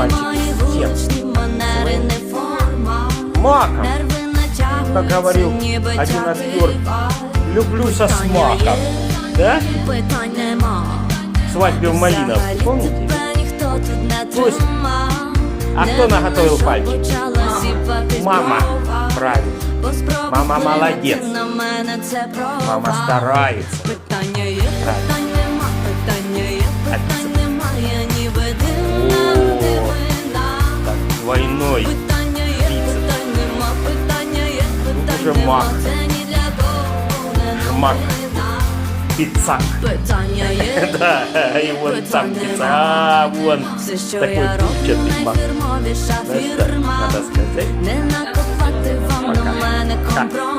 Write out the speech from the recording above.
пальчики. Маком, как говорил один актер, люблю со смаком, да? Свадьбе в малинах, помните? Пусть. А кто наготовил пальчики? Мама, правильно. Мама молодец. Мама старается. Правильно. Жмак. Жмак. Пицак. Да, и вот там пицца. А, вон. Такой пупчатый мак. Надо сказать. Пока.